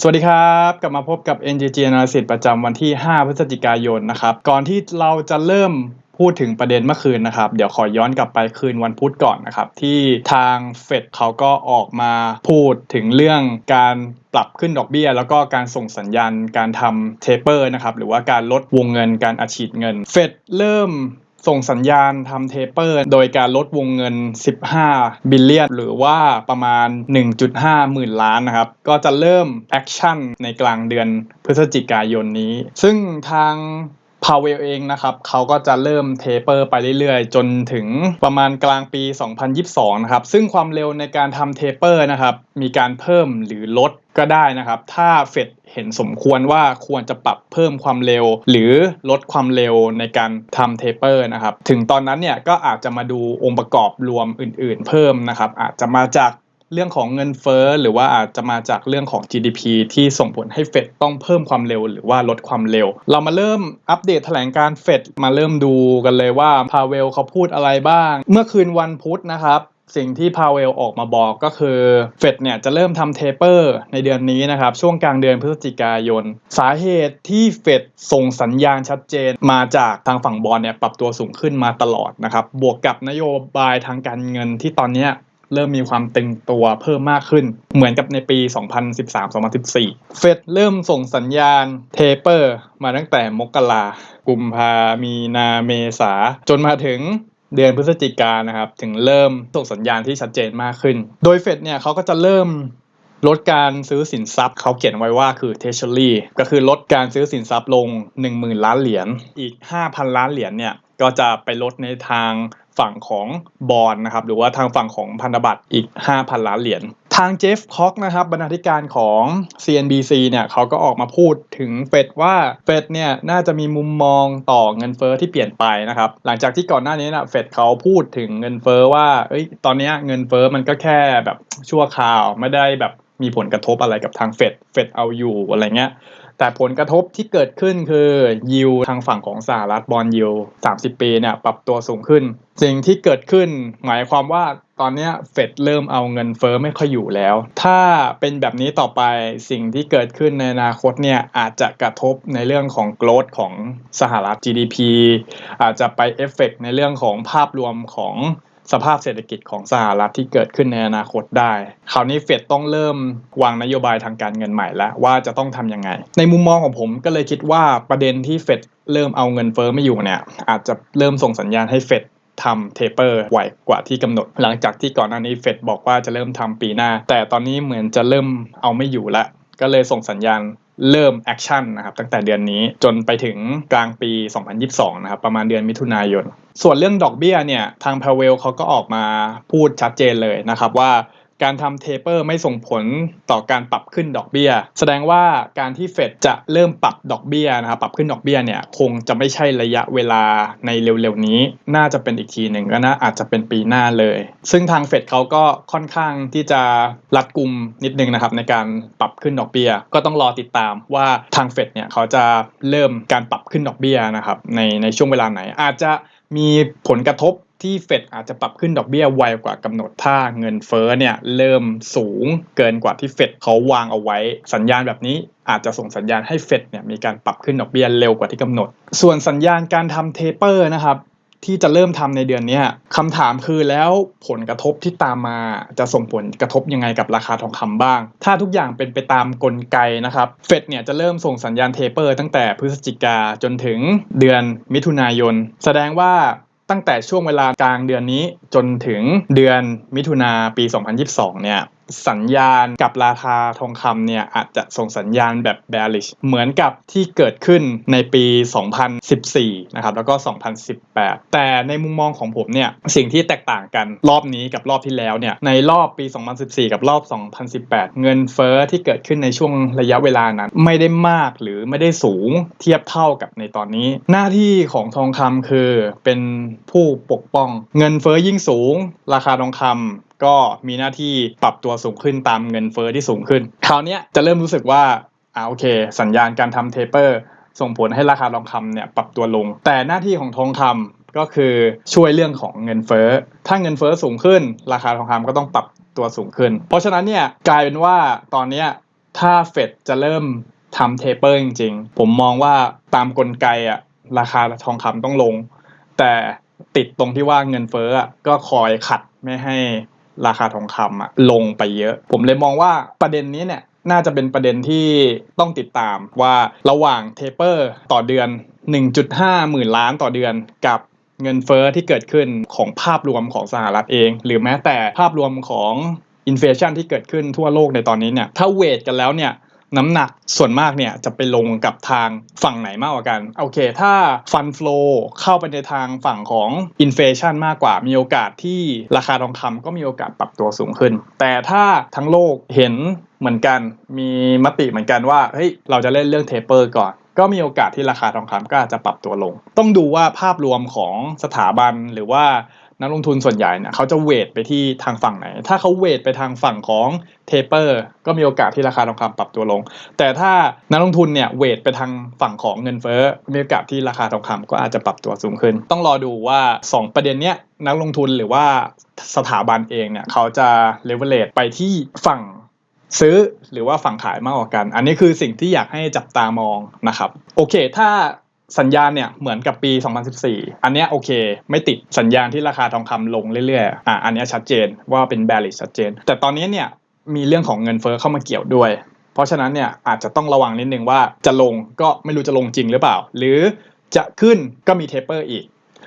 สวัสดีครับ กลับมาพบกับ NGG Analysis ประจำวันที่ 5 พฤศจิกายนนะครับ ก่อนที่เราจะเริ่มพูดถึงประเด็นเมื่อคืนนะครับ เดี๋ยวขอย้อนกลับไปคืนวันพุธก่อนนะครับ ที่ทางเฟดเขาก็ออกมาพูดถึงเรื่องการปรับขึ้นดอกเบี้ย แล้วก็การส่งสัญญาณการทำเทเปอร์นะครับ หรือว่าการลดวงเงินการอัดฉีดเงิน เฟดเริ่ม ส่งสัญญาณทำเทเปอร์ โดยการลดวงเงิน 15 บิลเลียน หรือว่าประมาณ 1.5 หมื่นล้านนะครับ ก็จะเริ่มแอคชั่นในกลางเดือนพฤศจิกายนนี้ ซึ่งทาง พาเวลเองนะครับเขาก็จะเริ่มเทเปอร์ไปเรื่อยๆ จนถึงประมาณกลางปี 2022 นะครับ ซึ่งความเร็วในการทำเทเปอร์นะครับ มีการเพิ่มหรือลดก็ได้นะครับ ถ้าเฟดเห็นสมควรว่าควรจะปรับเพิ่มความเร็ว หรือลดความเร็วในการทำเทเปอร์นะครับ ถึงตอนนั้นเนี่ยก็อาจจะมาดูองค์ประกอบรวมอื่นๆ เพิ่มนะครับ อาจจะมาจาก เรื่องของเงินเฟ้อหรือว่าอาจจะมาจากเรื่องของ GDP ที่ส่งผลให้เฟดต้องเพิ่มความเร็วหรือว่าลดความเร็ว เรามาเริ่มอัปเดตแถลงการเฟดมาเริ่มดูกันเลยว่าพาเวลเขาพูดอะไรบ้าง เมื่อคืนวันพุธนะครับสิ่งที่พาเวลออกมาบอกก็คือเฟดเนี่ยจะเริ่มทำเทเปอร์ในเดือนนี้นะครับ ช่วงกลางเดือนพฤศจิกายน สาเหตุที่เฟดส่งสัญญาณชัดเจนมาจากทางฝั่งบอลเนี่ยปรับตัวสูงขึ้นมาตลอดนะครับ บวกกับนโยบายทางการเงินที่ตอนนี้ เริ่มมีความตึงตัวเพิ่มมากขึ้น เหมือนกับในปี 2013-2014 เฟดเริ่มส่งสัญญาณเทเปอร์ มาตั้งแต่มกรากุมภามีนาเมษา จนมาถึงเดือนพฤศจิกานนะครับ ถึงเริ่มส่งสัญญาณที่ชัดเจนมากขึ้น โดยเฟดเนี่ยเขาก็จะเริ่มลดการซื้อสินทรัพย์เขาเขียนไว้ว่าคือ treasury ก็คือลดการซื้อสินทรัพย์ลง 10,000 ล้านเหรียญ อีก 5,000 ล้านเหรียญเนี่ยก็จะไปลดในทาง ฝั่งของบอลนะครับหรือว่าทางฝั่งของพันธบัตรอีก 5,000 ล้านเหรียญทางเจฟคอกนะครับบรรณาธิการของ CNBC เนี่ยเขาก็ออกมาพูดถึงเฟดว่าเฟดเนี่ยน่าจะมีมุมมองต่อเงินเฟอ้อที่เปลี่ยนไปนะครับหลังจากที่ก่อนหน้านี้นะเฟดเขาพูดถึงเงินเฟอ้อว่าเอ้ยตอนนี้เงินเฟอ้อมันก็แค่แบบชั่วคราวไม่ได้แบบมีผลกระทบอะไรกับทางเฟดเฟดเอาอยู่อะไรเงี้ย แต่ผลกระทบที่เกิดขึ้นคือยิวทางฝั่งของสหรัฐบอลยิว 30 ปีเนี่ยปรับตัวสูงขึ้น สิ่งที่เกิดขึ้นหมายความว่าตอนนี้เฟดเริ่มเอาเงินเฟอ้อไม่ค่อยอยู่แล้ว ถ้าเป็นแบบนี้ต่อไปสิ่งที่เกิดขึ้นในอนาคตเนี่ยอาจจะกระทบในเรื่องของโกลดของสหรัฐ GDP อาจจะไปเอฟเฟกในเรื่องของภาพรวมของ สภาพเศรษฐกิจของสหรัฐที่เกิดขึ้นในอนาคตได้ คราวนี้เฟดต้องเริ่มวางนโยบายทางการเงินใหม่แล้วว่าจะต้องทำยังไง ในมุมมองของผมก็เลยคิดว่าประเด็นที่เฟดเริ่มเอาเงินเฟอ้อไม่อยู่เนี่ยอาจจะเริ่มส่งสัญญาณให้เฟดทำเทเปอร์ไวกว่าที่กำหนด หลังจากที่ก่อนหน้านี้เฟดบอกว่าจะเริ่มทำปีหน้า แต่ตอนนี้เหมือนจะเริ่มเอาไม่อยู่ละก็เลยส่งสัญญาณ เริ่มแอคชั่นนะครับตั้งแต่เดือนนี้จนไปถึงกลางปี 2022 นะครับประมาณเดือนมิถุนายน ส่วนเรื่องดอกเบี้ยเนี่ยทางพาเวลเขาก็ออกมาพูดชัดเจนเลยนะครับว่า การทำเทเปอร์ไม่ส่งผลต่อการปรับขึ้นดอกเบี้ย แสดงว่าการที่เฟดจะเริ่มปรับดอกเบี้ยนะครับปรับขึ้นดอกเบี้ยเนี่ยคงจะไม่ใช่ระยะเวลาในเร็วๆนี้ น่าจะเป็นอีกทีหนึ่งก็นะอาจจะเป็นปีหน้าเลย ซึ่งทางเฟดเขาก็ค่อนข้างที่จะรัดกุมนิดนึงนะครับในการปรับขึ้นดอกเบี้ย ก็ต้องรอติดตามว่าทางเฟดเนี่ยเขาจะเริ่มการปรับขึ้นดอกเบี้ยนะครับในในช่วงเวลาไหนอาจจะมีผลกระทบ ที่เฟดอาจจะปรับขึ้นดอกเบี้ยไวกว่ากำหนดถ้าเงินเฟ้อเนี่ยเริ่มสูงเกินกว่าที่เฟดเขาวางเอาไว้ สัญญาณแบบนี้อาจจะส่งสัญญาณให้เฟดเนี่ยมีการปรับขึ้นดอกเบี้ยเร็วกว่าที่กำหนด ส่วนสัญญาณการทำเทเปอร์นะครับที่จะเริ่มทำในเดือนนี้คำถามคือแล้วผลกระทบที่ตามมาจะส่งผลกระทบยังไงกับราคาทองคำบ้าง ถ้าทุกอย่างเป็นไปตามกลไกนะครับเฟดเนี่ยจะเริ่มส่งสัญญาณเทเปอร์ตั้งแต่พฤศจิกาจนถึงเดือนมิถุนายน แสดงว่า ตั้งแต่ช่วงเวลากลางเดือนนี้จนถึงเดือนมิถุนาปี 2022 เนี่ย สัญญาณกับราคาทองคำเนี่ยอาจจะส่งสัญญาณแบบ bearish เหมือนกับที่เกิดขึ้นในปี 2014 นะครับ แล้วก็ 2018 แต่ในมุมมองของผมเนี่ย สิ่งที่แตกต่างกันรอบนี้กับรอบที่แล้วเนี่ย ในรอบปี 2014 กับรอบ 2018 เงินเฟ้อที่เกิดขึ้นในช่วงระยะเวลานั้น ไม่ได้มากหรือไม่ได้สูงเทียบเท่ากับในตอนนี้ หน้าที่ของทองคำคือเป็นผู้ปกป้อง เงินเฟ้อยิ่งสูง ราคาทองคำ ก็มีหน้าที่ปรับตัวสูงขึ้นตามเงินเฟอ้อที่สูงขึ้น คราวนี้จะเริ่มรู้สึกว่าอ่าโอเค สัญญาณการทำเทเปอร์ ส่งผลให้ราคาทองคำเนี่ยปรับตัวลง แต่หน้าที่ของทองคำก็คือช่วยเรื่องของเงินเฟอ้อ ถ้าเงินเฟอ้อสูงขึ้น ราคาทองคำก็ต้องปรับตัวสูงขึ้น เพราะฉะนั้นเนี่ยกลายเป็นว่าตอนนี้ถ้าเฟดจะเริ่มทำเทเปอร์จริงๆ ผมมองว่าตามกลไกอะราคาทองคำต้องลง แต่ติดตรงที่ว่าเงินเฟ้ออะก็คอยขัดไม่ให้ ราคาทองคำอะลงไปเยอะ ผมเลยมองว่าประเด็นนี้เนี่ยน่าจะเป็นประเด็นที่ต้องติดตามว่าระหว่างเทเปอร์ต่อเดือน 1.5 หมื่นล้านต่อเดือนกับเงินเฟ้อที่เกิดขึ้นของภาพรวมของสหรัฐเอง หรือแม้แต่ภาพรวมของอินเฟชันที่เกิดขึ้นทั่วโลกในตอนนี้เนี่ยถ้าเวทกันแล้วเนี่ย น้ำหนักส่วนมากเนี่ยจะไปลงกับทางฝั่งไหนมากกว่ากันโอเค ถ้าฟันฟลอเข้าไปในทางฝั่งของอินเฟชันมากกว่ามีโอกาสที่ราคาทองคำก็มีโอกาสปรับตัวสูงขึ้น แต่ถ้าทั้งโลกเห็นเหมือนกันมีมติเหมือนกันว่าเฮ้ยเราจะเล่นเรื่องเทเปอร์ก่อนก็มีโอกาสที่ราคาทองคำก็อาจจะปรับตัวลง ต้องดูว่าภาพรวมของสถาบันหรือว่า นักลงทุนส่วนใหญ่เนี่ยเขาจะเวทไปที่ทางฝั่งไหน ถ้าเขาเวทไปทางฝั่งของเทเปอร์ก็มีโอกาสที่ราคาทองคำปรับตัวลง แต่ถ้านักลงทุนเนี่ยเวทไปทางฝั่งของเงินเฟ้อมีโอกาสที่ราคาทองคำก็อาจจะปรับตัวสูงขึ้น ต้องรอดูว่า 2 ประเด็นเนี้ยนักลงทุนหรือว่าสถาบันเองเนี่ยเขาจะเลเวลเลตไปที่ฝั่งซื้อหรือว่าฝั่งขายมากกว่ากัน อันนี้คือสิ่งที่อยากให้จับตามองนะครับ โอเค ถ้า สัญญาณเนี่ยเหมือนกับปี 2014 อันเนี้ยโอเค ไม่ติดสัญญาณที่ราคาทองคำลงเรื่อยๆอะอันเนี้ยชัดเจนว่าเป็น bearish ชัดเจน แต่ตอนนี้เนี่ยมีเรื่องของเงินเฟ้อเข้ามาเกี่ยวด้วย เพราะฉะนั้นเนี่ยอาจจะต้องระวังนิดนึงว่าจะลงก็ไม่รู้จะลงจริงหรือเปล่า หรือจะขึ้นก็มีเทปเปอร์อีก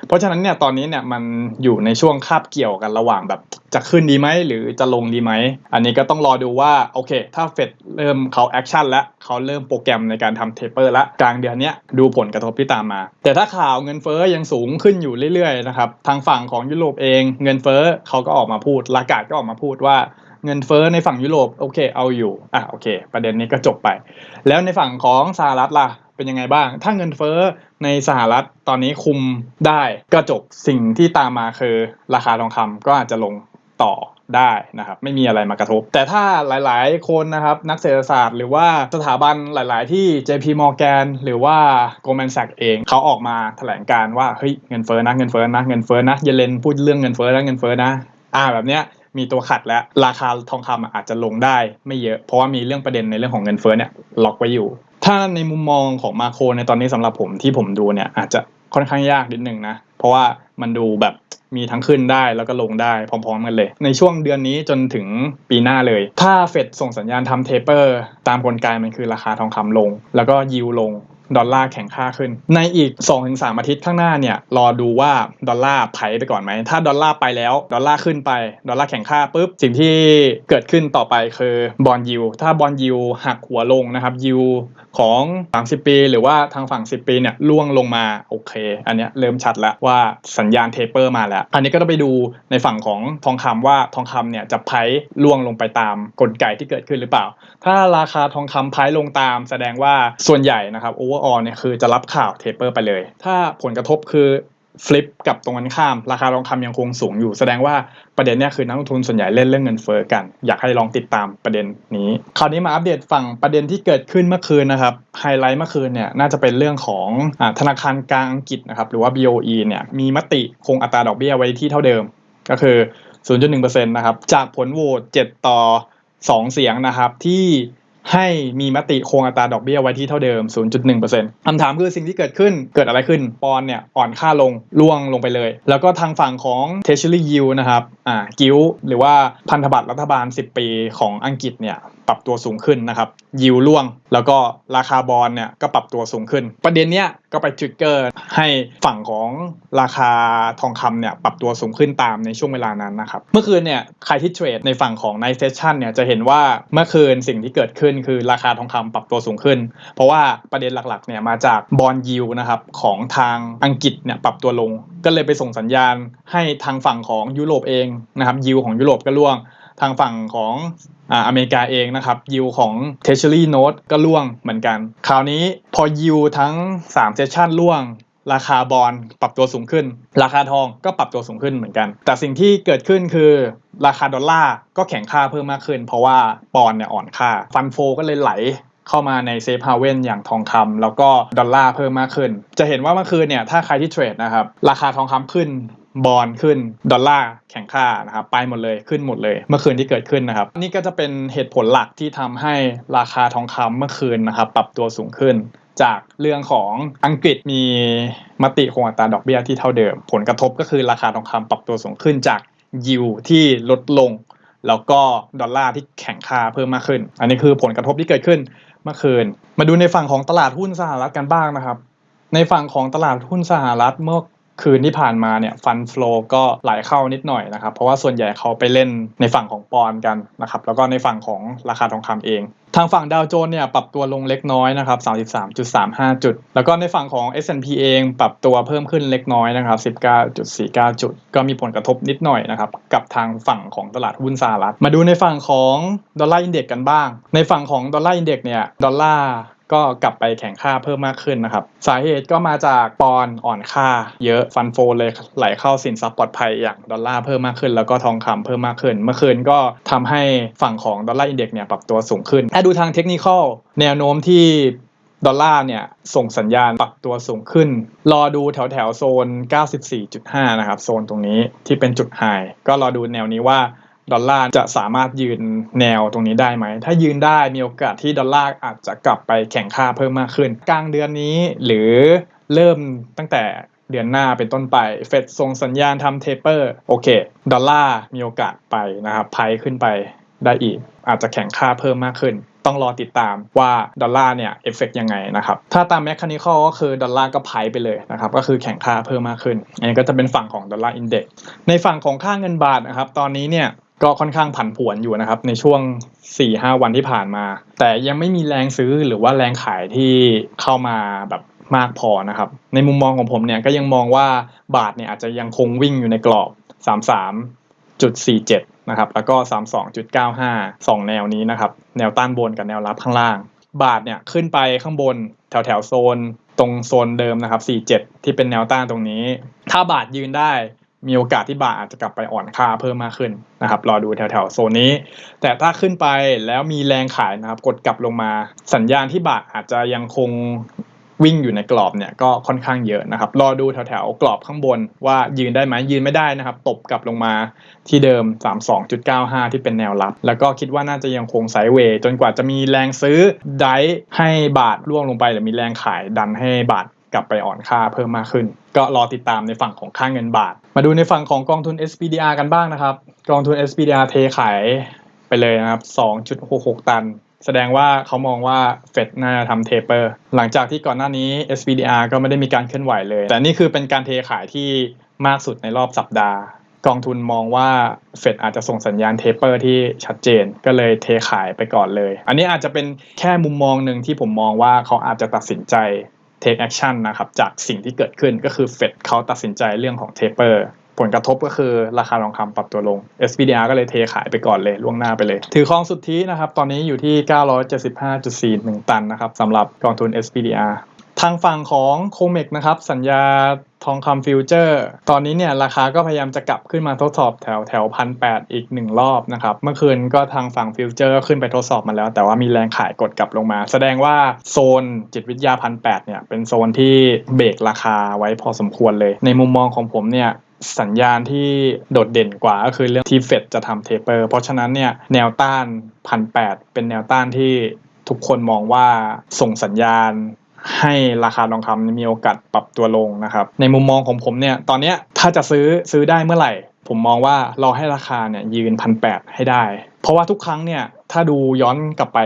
เพราะฉะนั้นเนี่ยตอนนี้เนี่ยมันอยู่ในช่วงคาบเกี่ยวกันระหว่างแบบจะขึ้นดีไหมหรือจะลงดีไหม อันนี้ก็ต้องรอดูว่าโอเค ถ้าเฟดเริ่มเขาแอคชั่นแล้วเขาเริ่มโปรแกรมในการทำเทปเปอร์แล้วกลางเดือนนี้ดูผลกระทบที่ตามมา แต่ถ้าข่าวเงินเฟ้อยังสูงขึ้นอยู่เรื่อยๆนะครับทางฝั่งของยุโรปเองเงินเฟ้อเขาก็ออกมาพูดลากาดก็ออกมาพูดว่าเงินเฟ้อในฝั่งยุโรปโอเคเอาอยู่อะโอเค ประเด็นนี้ก็จบไป แล้วในฝั่งของสหรัฐล่ะ เป็นยังไงบ้าง ถ้าเงินเฟ้อในสหรัฐตอนนี้คุมได้ก็จบสิ่งที่ตามมาคือราคาทองคำก็อาจจะลงต่อได้นะครับไม่มีอะไรมากระทบ แต่ถ้าหลายๆ คนนะครับนักเศรษฐศาสตร์ หรือว่าสถาบันหลาย ๆ ที่ JP Morgan หรือว่า Goldman Sachs เองเขาออกมาแถลงการว่าเฮ้ยเงินเฟ้อนะเงินเฟ้อนะเงินเฟ้อนะเยเลนพูดเรื่องเงินเฟ้อนะเงินเฟ้อนะอ่าแบบเนี้ยมีตัวขัดแล้วราคาทองคำอาจจะลงได้ไม่เยอะ เพราะว่ามีเรื่องประเด็นในเรื่องของเงินเฟ้อเนี่ยล็อกไว้อยู่ ถ้าในมุมมองของมาโครในตอนนี้สำหรับผมที่ผมดูเนี่ยอาจจะค่อนข้างยากนิดนึงนะ เพราะว่ามันดูแบบมีทั้งขึ้นได้แล้วก็ลงได้พร้อมๆกันเลย ในช่วงเดือนนี้จนถึงปีหน้าเลย ถ้าเฟดส่งสัญญาณทำเทปเปอร์ ตามกลไกมันคือราคาทองคำลง แล้วก็ยิวลง ดอลลาร์แข็งค่าขึ้น ในอีก 2-3 อาทิตย์ข้างหน้าเนี่ยรอดูว่าดอลลาร์ไถไปก่อนไหม ถ้าดอลลาร์ไปแล้วดอลลาร์ขึ้นไปดอลลาร์แข็งค่าปุ๊บสิ่งที่เกิดขึ้นต่อไปคือบอลยิวถ้าบอลยิวหักหัวลงนะครับยิวของ 30 ปี หรือว่าทางฝั่ง 10 ปีเนี่ยล่วงลงมาโอเค อันนี้เริ่มชัดแล้วว่าสัญญาณเทเปอร์มาแล้ว อันนี้ก็ต้องไปดูในฝั่งของทองคำว่าทองคำเนี่ยจะไพล่วงลงไปตามกลไกที่เกิดขึ้นหรือเปล่า ถ้าราคาทองคำไพลงตาม แสดงว่าส่วนใหญ่นะครับโอเวอร์ออเนี่ยคือจะรับข่าวเทเปอร์ไปเลย ถ้าผลกระทบคือฟลิปกับตรงกันข้าม ราคาทองคำยังคงสูงอยู่ แสดงว่าประเด็นเนี้ยคือนักลงทุนส่วนใหญ่เล่นเรื่องเงินเฟ้อกัน อยากให้ลองติดตามประเด็นนี้ คราวนี้มาอัปเดตฝั่งประเด็นที่เกิดขึ้นเมื่อคืนนะครับไฮไลท์เมื่อคืนเนี่ยน่าจะเป็นเรื่องของอธนาคารกลางอังกฤษนะครับหรือว่า BOE เนี่ยมีมติคงอัตราดอกเบี้ยไว้ที่เท่าเดิม ก็คือ 0.1%นะครับจากผลโหวต7ต่อ 2 เสียงนะครับที่ ให้มีมติคงอัตราดอกเบี้ยไว้ที่เท่าเดิม 0.1%คำถามคือสิ่งที่เกิดขึ้นเกิดอะไรขึ้น ปอนเนี่ยอ่อนค่าลงล่วงลงไปเลย แล้วก็ทางฝั่งของ Treasury Yield นะครับ อ่า กิลหรือว่าพันธบัตรรัฐบาล 10 ปีของอังกฤษเนี่ย รับตัวสูงขึ้นนะครับยิวล่วง แล้วก็ราคาบอลเนี่ยก็ปรับตัวสูงขึ้น ประเด็นเนี้ยก็ไปทริกเกอร์ให้ฝั่งของราคาทองคำเนี่ยปรับตัวสูงขึ้นตามในช่วงเวลานั้นนะครับเมื่อคืนเนี่ยใครที่เทรดในฝั่งของ Night Session เนี่ยจะเห็นว่าเมื่อคืนสิ่งที่เกิดขึ้นคือราคาทองคำปรับตัวสูงขึ้น เพราะว่าประเด็นหลักๆเนี่ยมาจากบอลยิวนะครับของทางอังกฤษเนี่ยปรับตัวลง ก็เลยไปส่งสัญญาณให้ทางฝั่งของยุโรปเองนะครับยิวของยุโรปก็ร่วง ทางฝั่งของอ่าอเมริกาเองนะครับยิวของ Treasury Note ก็ร่วงเหมือนกัน คราวนี้พอยิวทั้ง3เซสชันร่วงราคาบอลปรับตัวสูงขึ้น ราคาทองก็ปรับตัวสูงขึ้นเหมือนกัน แต่สิ่งที่เกิดขึ้นคือ ราคาดอลลาร์ก็แข็งค่าเพิ่มมากขึ้น เพราะว่าปอนเนี่ยอ่อนค่า ฟันโฟก็เลยไหลเข้ามาในเซฟฮาเว่นอย่างทองคำแล้วก็ดอลลาร์เพิ่มมากขึ้น จะเห็นว่าเมื่อคืนเนี่ยถ้าใครที่เทรดนะครับ ราคาทองคำขึ้น บอลขึ้นดอลลาร์แข่งค่านะครับไปหมดเลยขึ้นหมดเลยเมื่อคืนที่เกิดขึ้นนะครับ นี่ก็จะเป็นเหตุผลหลักที่ทำให้ราคาทองคำเมื่อคืนนะครับ ปรับตัวสูงขึ้น จากเรื่องของอังกฤษมีมติคงอัตราดอกเบี้ยที่เท่าเดิม ผลกระทบก็คือราคาทองคำปรับตัวสูงขึ้นจากยิวที่ลดลง แล้วก็ดอลลาร์ที่แข็งค่าเพิ่มมากขึ้น อันนี้คือผลกระทบที่เกิดขึ้นเมื่อคืน มาดูในฝั่งของตลาดหุ้นสหรัฐกันบ้างนะครับ ในฝั่งของตลาดหุ้นสหรัฐเมื่อ คืนที่ผ่านมาเนี่ยฟันฟลอก็ไหลเข้านิดหน่อยนะครับเพราะว่าส่วนใหญ่เขาไปเล่นในฝั่งของปอนกันนะครับแล้วก็ในฝั่งของราคาทองคำเอง ทางฝั่งดาวโจนส์เนี่ยปรับตัวลงเล็กน้อยนะครับ33.35 จุด แล้วก็ในฝั่งของ S&P เองปรับตัวเพิ่มขึ้นเล็กน้อยนะครับ19.49 จุด ก็มีผลกระทบนิดหน่อยนะครับกับทางฝั่งของตลาดหุ้นสหรัฐมาดูในฝั่งของดอลลาร์อินเด็กกันบ้าง ในฝั่งของดอลลาร์อินเด็กเนี่ยดอลลาร์ ก็กลับไปแข่งค่าเพิ่มมากขึ้นนะครับ สาเหตุก็มาจากปอนอ่อนค่า เยอะฟันโฟเลยไหลเข้าสินทรัพย์ปลอดภัยอย่างดอลลาร์เพิ่มมากขึ้น แล้วก็ทองคำเพิ่มมากขึ้น เมื่อคืนก็ทำให้ฝั่งของดอลลาร์อินเด็กเนี่ยปรับตัวสูงขึ้นถ้าดูทางเทคนิคอลแนวโน้มที่ดอลลาร์เนี่ยส่งสัญญาณปรับตัวสูงขึ้น รอดูแถวแถวโซน 94.5 นะครับ โซนตรงนี้ที่เป็นจุดไฮก็รอดูแนวนี้ว่า ดอลลาร์จะสามารถยืนแนวตรงนี้ได้ไหม ถ้ายืนได้มีโอกาสที่ดอลลาร์อาจจะกลับไปแข่งค่าเพิ่มมากขึ้น กลางเดือนนี้หรือเริ่มตั้งแต่เดือนหน้าเป็นต้นไป เฟดส่งสัญญาณทำเทเปอร์ โอเค ดอลลาร์มีโอกาสไปนะครับไพขึ้นไปได้อีก อาจจะแข่งค่าเพิ่มมากขึ้น ต้องรอติดตามว่าดอลลาร์เนี่ยเอฟเฟกยังไงนะครับ ถ้าตามแมคคานิคอลก็คือดอลลาร์ก็ไพไปเลยนะครับ ก็คือแข่งค่าเพิ่มมากขึ้น อันนี้ก็จะเป็นฝั่งของดอลลาร์อินเด็กในฝั่งของค่าเงินบาทนะครับ ตอนนี้เนี่ย ก็ค่อนข้างผันผวนอยู่นะครับ ในช่วง 4-5 วันที่ผ่านมา แต่ยังไม่มีแรงซื้อหรือว่าแรงขายที่เข้ามาแบบมากพอนะครับ ในมุมมองของผมเนี่ยก็ยังมองว่าบาทเนี่ยอาจจะยังคงวิ่งอยู่ในกรอบ 33.47 นะครับ แล้วก็ 32.95 2 แนวนี้นะครับ แนวต้านบนกับแนวรับข้างล่าง บาทเนี่ยขึ้นไปข้างบนแถวแถวโซน ตรงโซนเดิมนะครับ 47 ที่เป็นแนวต้านตรงนี้ ถ้าบาทยืนได้ มีโอกาสที่บาทอาจจะกลับไปอ่อนค่าเพิ่มมากขึ้นนะครับรอดูแถวๆโซนนี้ แต่ถ้าขึ้นไปแล้วมีแรงขายนะครับ กดกลับลงมาสัญญาณที่บาทอาจจะยังคงวิ่งอยู่ในกรอบเนี่ยก็ค่อนข้างเยอะนะครับ รอดูแถวแถวๆกรอบข้างบนว่ายืนได้ไหมยืนไม่ได้นะครับ ตบกลับลงมาที่เดิม 32.95 ที่เป็นแนวรับ แล้วก็คิดว่าน่าจะยังคงไซด์เวย์จนกว่าจะมีแรงซื้อไดให้บาทร่วงลงไป หรือมีแรงขายดันให้บาท กลับไปอ่อนค่าเพิ่มมากขึ้น ก็รอติดตามในฝั่งของค่าเงินบาท มาดูในฝั่งของกองทุน SPDR กันบ้างนะครับ กองทุน SPDR เทขายไปเลยนะครับ 2.66 ตัน แสดงว่าเขามองว่าเฟดน่าจะทำเทเปอร์ หลังจากที่ก่อนหน้านี้ SPDR ก็ไม่ได้มีการเคลื่อนไหวเลย แต่นี่คือเป็นการเทขายที่มากสุดในรอบสัปดาห์ กองทุนมองว่าเฟดอาจจะส่งสัญญาณเทเปอร์ที่ชัดเจนก็เลยเทขายไปก่อนเลย อันนี้อาจจะเป็นแค่มุมมองหนึ่งที่ผมมองว่าเขาอาจจะตัดสินใจ take action นะครับจากสิ่งที่เกิดขึ้นก็คือเฟดเขาตัดสินใจเรื่องของ taper ผลกระทบก็คือราคาทองคำปรับตัวลง SPDR ก็เลยเทขายไปก่อนเลยล่วงหน้าไปเลย ถือครองสุทธินะครับ ตอนนี้อยู่ที่ 975.41 ตันนะครับสำหรับกองทุน SPDR ทางฝั่งของโคเมกนะครับ สัญญา ทองคำฟิวเจอร์ ตอนนี้เนี่ยราคาก็พยายามจะกลับขึ้นมาทดสอบแถวแถวพันแอีกหนึ่งรอบนะครับ เมื่อคืนก็ทางฝั่งฟิวเจอร์ก็ขึ้นไปทดสอบมาแล้ว แต่ว่ามีแรงขายกดกลับลงมา แสดงว่าโซนจิตวิทยาพันแเนี่ยเป็นโซนที่เบรกราคาไว้พอสมควรเลย ในมุมมองของผมเนี่ยสัญญาณที่โดดเด่นกว่าก็คือเรื่องที่เฟดจะทำเทเปอร์ เพราะฉะนั้นเนี่ยแนวต้านพันแเป็นแนวต้านที่ทุกคนมองว่าส่งสัญญาณ ให้ราคาทองคำมีโอกาสปรับตัวลงนะครับ ในมุมมองของผมเนี่ยตอนนี้ถ้าจะซื้อซื้อได้เมื่อไหร่ ผมมองว่าเราให้ราคาเนี่ยยืนพันแปดให้ได้ เพราะว่าทุกครั้งเนี่ยถ้าดูย้อนกลับไป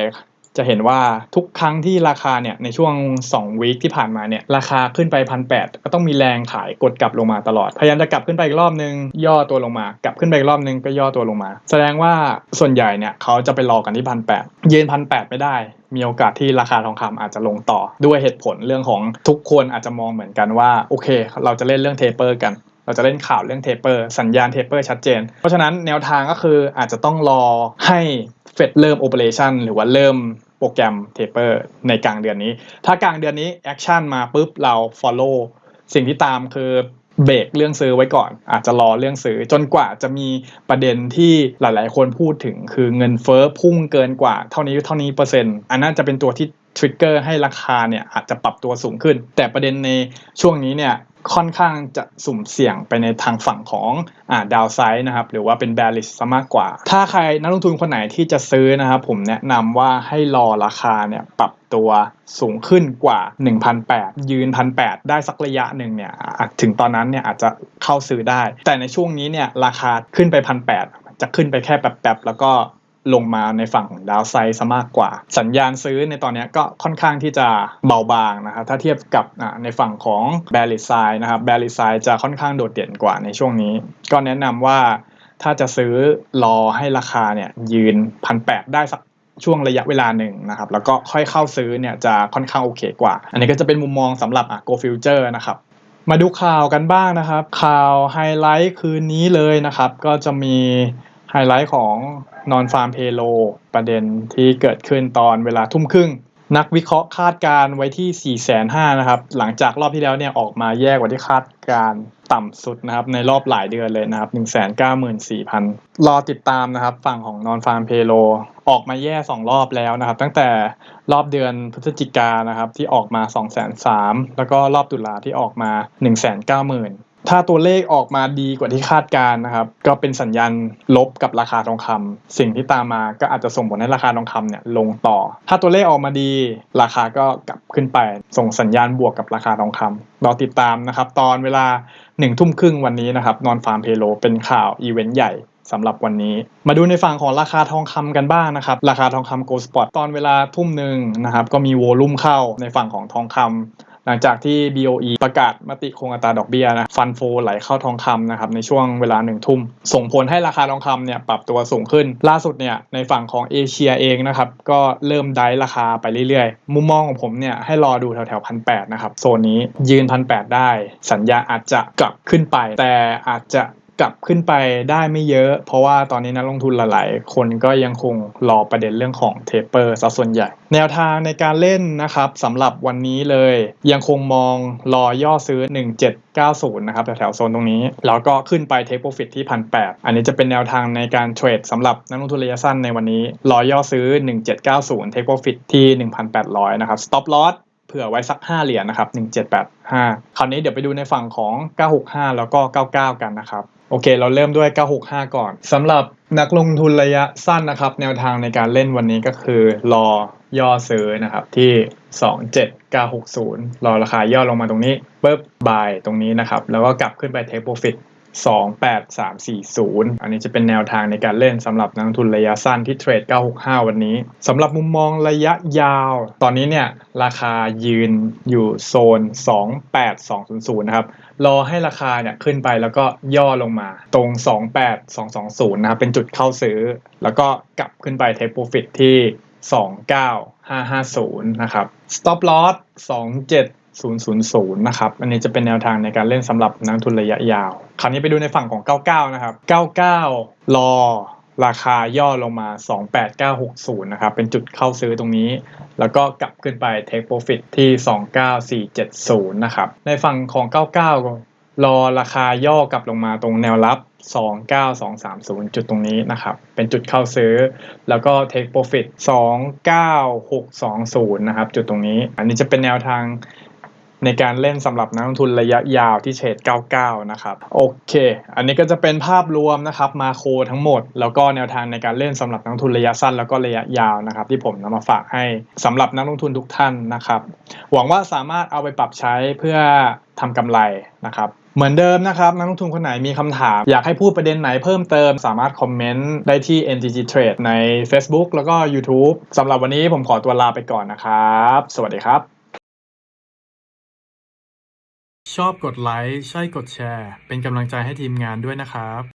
จะเห็นว่าทุกครั้งที่ราคาเนี่ยในช่วง2วีคที่ผ่านมาเนี่ยราคาขึ้นไปพันแก็ต้องมีแรงขายกดกลับลงมาตลอด พยายามจะกลับขึ้นไปอีกรอบนึง ย่อตัวลงมา กลับขึ้นไปอีกรอบนึงก็ย่อตัวลงมา แสดงว่าส่วนใหญ่เนี่ยเขาจะไปรอกันที่พันแยืนพันแไม่ได้ มีโอกาสที่ราคาทองคำอาจจะลงต่อด้วยเหตุผลเรื่องของทุกคนอาจจะมองเหมือนกันว่าโอเค เราจะเล่นเรื่องเทเปอร์กันเราจะเล่นข่าวเรื่องเทเปอร์ สัญญาณเทเปอร์ชัดเจน เพราะฉะนั้นแนวทางก็คืออาจจะต้องรอให้เฟดเริ่มโอเปอเรชันหรือว่าเริ่มโปรแกรมเทเปอร์ในกลางเดือนนี้ ถ้ากลางเดือนนี้แอคชั่นมาปุ๊บเรา follow สิ่งที่ตามคือ เบรกเรื่องซื้อไว้ก่อน อาจจะรอเรื่องซื้อจนกว่าจะมีประเด็นที่หลาย ๆ คนพูดถึงคือเงินเฟ้อพุ่งเกินกว่า เท่านี้เท่านี้เปอร์เซ็นต์อันนั้นจะเป็นตัวที่ทริกเกอร์ให้ราคาเนี่ยอาจจะปรับตัวสูงขึ้น แต่ประเด็นในช่วงนี้เนี่ย ค่อนข้างจะสุ่มเสี่ยงไปในทางฝั่งของอ่าดาวไซด์นะครับหรือว่าเป็น bearish ซะมากกว่า ถ้าใครนักลงทุนคนไหนที่จะซื้อนะครับผมแนะนำว่าให้รอราคาเนี่ยปรับตัวสูงขึ้นกว่า 1,800 ยืน 1,800 ได้สักระยะหนึ่งเนี่ยถึงตอนนั้นเนี่ยอาจจะเข้าซื้อได้ แต่ในช่วงนี้เนี่ยราคาขึ้นไป 1,800 จะขึ้นไปแค่แป๊บๆแล้วก็ ลงมาในฝั่งของดาวไซด์ซะมากกว่า สัญญาณซื้อในตอนนี้ก็ค่อนข้างที่จะเบาบางนะครับถ้าเทียบกับในฝั่งของ b a r r i s i นะครับ b a r r i s i จะค่อนข้างโดดเด่นกว่าในช่วงนี้ ก็แนะนำว่าถ้าจะซื้อรอให้ราคาเนี่ยยืน1,800ได้สักช่วงระยะเวลาหนึ่งนะครับ แล้วก็ค่อยเข้าซื้อเนี่ยจะค่อนข้างโอเคกว่า อันนี้ก็จะเป็นมุมมองสำหรับอะ Go Future นะครับ มาดูข่าวกันบ้างนะครับ ข่าวไฮไลท์คืนนี้เลยนะครับ ก็จะมี ไฮไลท์ของนอนฟาร์มเพโลประเด็นที่เกิดขึ้นตอนเวลาทุ่มครึ่ง นักวิเคราะห์คาดการณ์ไว้ที่ 4 5 0 0 0นะครับ หลังจากรอบที่แล้วเนี่ยออกมาแย่กว่าที่คาดการณ์ต่ำสุดนะครับในรอบหลายเดือนเลยนะครับ 194,000 รอติดตามนะครับฝั่งของนอนฟาร์มเพโลออกมาแย่ 2 รอบแล้วนะครับ ตั้งแต่รอบเดือนพฤศจิกานะครับที่ออกมา203,000แล้วก็รอบตุลาที่ออกมา 190,000 ถ้าตัวเลขออกมาดีกว่าที่คาดการนะครับ ก็เป็นสัญญาณลบกับราคาทองคำสิ่งที่ตามมาก็อาจจะส่งผลให้ราคาทองคำเนี่ยลงต่อ ถ้าตัวเลขออกมาดี ราคาก็กลับขึ้นไป ส่งสัญญาณบวกกับราคาทองคำรอติดตามนะครับ ตอนเวลาหนึ่งทุ่มครึ่งวันนี้นะครับนอนฟาร์มเพโลเป็นข่าวอีเวนต์ใหญ่สำหรับวันนี้ มาดูในฝั่งของราคาทองคำกันบ้างนะครับ ราคาทองคำโกลสปอตตอนเวลาทุ่มหนึ่งนะครับ ก็มีโวลุ่มเข้าในฝั่งของทองคำ หลังจากที่ BOE ประกาศมติคงอัตราดอกเบี้ยนะฟันโฟไหลเข้าทองคำนะครับในช่วงเวลาหนึ่งทุ่ม ส่งผลให้ราคาทองคำเนี่ยปรับตัวสูงขึ้น ล่าสุดเนี่ยในฝั่งของเอเชียเองนะครับก็เริ่มได้ราคาไปเรื่อยๆ มุมมองของผมเนี่ยให้รอดูแถวๆพันแนะครับโซนนี้ยืนพันแได้ สัญญาอาจจะกลับขึ้นไป แต่อาจจะ กลับขึ้นไปได้ไม่เยอะ เพราะว่าตอนนี้นักลงทุนหลายๆ คนก็ยังคงรอประเด็นเรื่องของเทปเปอร์ซะส่วนใหญ่ แนวทางในการเล่นนะครับสำหรับวันนี้เลย ยังคงมองรอย่อซื้อ 1790 นะครับ แถวๆโซนตรงนี้ แล้วก็ขึ้นไปเทคโปรฟิตที่1,800อันนี้จะเป็นแนวทางในการเทรดสำหรับนักลงทุนระยะสั้นในวันนี้รอย่อซื้อ 1790 เทคโปรฟิตที่ 1,800 นะครับ stop loss เผื่อไว้สัก 5 เหรียญนะครับ 1785 คราวนี้เดี๋ยวไปดูในฝั่งของ 965 แล้วก็ 99 กันนะครับ โอเค เราเริ่มด้วย 965 ก่อนสำหรับนักลงทุนระยะสั้นนะครับ แนวทางในการเล่นวันนี้ก็คือ รอย่อซื้อนะครับที่ 27960 รอราคาย่อลงมาตรงนี้ปุ๊บบายตรงนี้นะครับ แล้วก็กลับขึ้นไปเทคโปรฟิต 28340 อันนี้จะเป็นแนวทางในการเล่นสำหรับนักทุนระยะสั้นที่เทรด 965 วันนี้สำหรับมุมมองระยะยาว ตอนนี้เนี่ยราคายืนอยู่โซน 28200 นะครับรอให้ราคาเนี่ยขึ้นไปแล้วก็ย่อลงมาตรง 28220 นะครับเป็นจุดเข้าซื้อ แล้วก็กลับขึ้นไปเทคโปรฟิตที่ 29550 นะครับ stop loss 27 000 นะครับ อันนี้จะเป็นแนวทางในการเล่นสำหรับนักทุนระยะยาว คราวนี้ไปดูในฝั่งของ 99 นะครับ 99 รอราคาย่อลงมา 28960 นะครับ เป็นจุดเข้าซื้อตรงนี้ แล้วก็กลับขึ้นไป take profit ที่ 29470 นะครับ ในฝั่งของ 99 รอราคาย่อกลับลงมาตรงแนวรับ 29230 จุดตรงนี้นะครับ เป็นจุดเข้าซื้อ แล้วก็ take profit 29620 นะครับ จุดตรงนี้ อันนี้จะเป็นแนวทาง ในการเล่นสำหรับนักลงทุนระยะยาวที่เทรด99 นะครับโอเค อันนี้ก็จะเป็นภาพรวมนะครับมาโครทั้งหมด แล้วก็แนวทางในการเล่นสำหรับนักลงทุนระยะสั้นแล้วก็ระยะยาวนะครับ ที่ผมนำมาฝากให้สำหรับนักลงทุนทุกท่านนะครับ หวังว่าสามารถเอาไปปรับใช้เพื่อทำกำไรนะครับเหมือนเดิมนะครับ นักลงทุนคนไหนมีคำถาม อยากให้พูดประเด็นไหนเพิ่มเติม สามารถคอมเมนต์ได้ที่ NTG Trade ใน Facebook แล้วก็ YouTube สำหรับวันนี้ผมขอตัวลาไปก่อนนะครับ สวัสดีครับ ชอบกดไลค์ ใช่กดแชร์ เป็นกำลังใจให้ทีมงานด้วยนะครับ